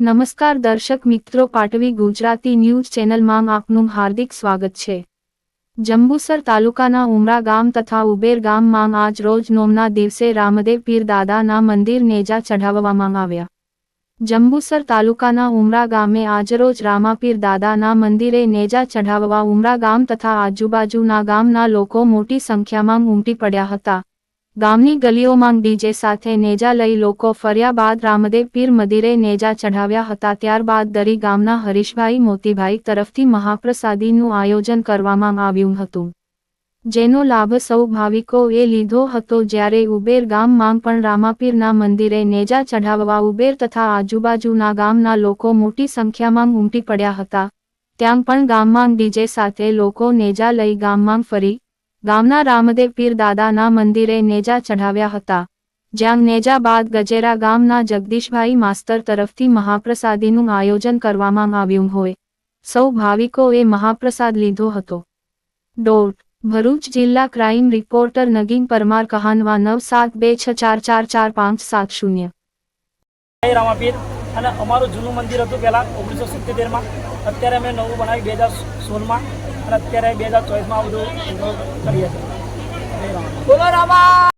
નમસ્કાર દર્શક મિત્રો, પાટવી ગુજરાતી ન્યૂઝ ચેનલમાં આપનું હાર્દિક સ્વાગત છે. જંબુસર તાલુકાના ઉમરા ગામ તથા ઉબેર ગામમાં આજ રોજ નોમના દિવસે રામદેવ પીર દાદાના મંદિર નેજા ચઢાવવામાં આવ્યા. જંબુસર તાલુકાના ઉમરા ગામે આજરોજ રામાપીર દાદાના મંદિરે નેજા ચઢાવવા ઉમરા ગામ તથા આજુબાજુના ગામના લોકો મોટી સંખ્યામાં ઉમટી પડ્યા હતા. ગામની ગલીઓમાં ડીજે સાથે નેજા લઈ લોકો ફર્યા બાદ રામદેવ પીર મંદિરે નેજા ચઢાવ્યા હતા. ત્યારબાદ દરી ગામના હરીશભાઈ મોતીભાઈ તરફથી મહાપ્રસાદીનું આયોજન કરવામાં આવ્યું હતું. જેનો લાભ સૌ ભાવિકોએ લીધો હતો. જ્યારે ઉબેર ગામમાં પણ રામાપીરના મંદિરે નેજા ચઢાવવા ઉબેર તથા આજુબાજુના ગામના લોકો મોટી સંખ્યામાં ઉમટી પડ્યા હતા. ત્યાં પણ ગામમાં ડીજે સાથે લોકો નેજા લઈ ગામમાં ફરી ગામના રામદેવ પીર મંદિરે નેજા ચઢાવ્યા હતા, જ્યાં નેજા બાદ ગજેરા ગામના જગદીશભાઈ માસ્તર તરફથી મહાપ્રસાદીનું આયોજન કરવામાં આવ્યું હોય. સૌ ભાવિકોએ મહાપ્રસાદ લીધો હતો. ડોટ ભરૂચ જિલ્લા ક્રાઇમ રિપોર્ટર નગીન પરમાર કહાનવા નવ સાત બે છ ચાર ચાર ચાર પાંચ સાત શૂન્ય. અને અમારું જૂનું મંદિર હતું પહેલાં ઓગણીસો સિત્તેરમાં અત્યારે અમે નવું બનાવી બે હજાર સોળમાં. અને અત્યારે બે હજાર ચોવીસમાં બધું કરીએ છીએ. બોલો રામા!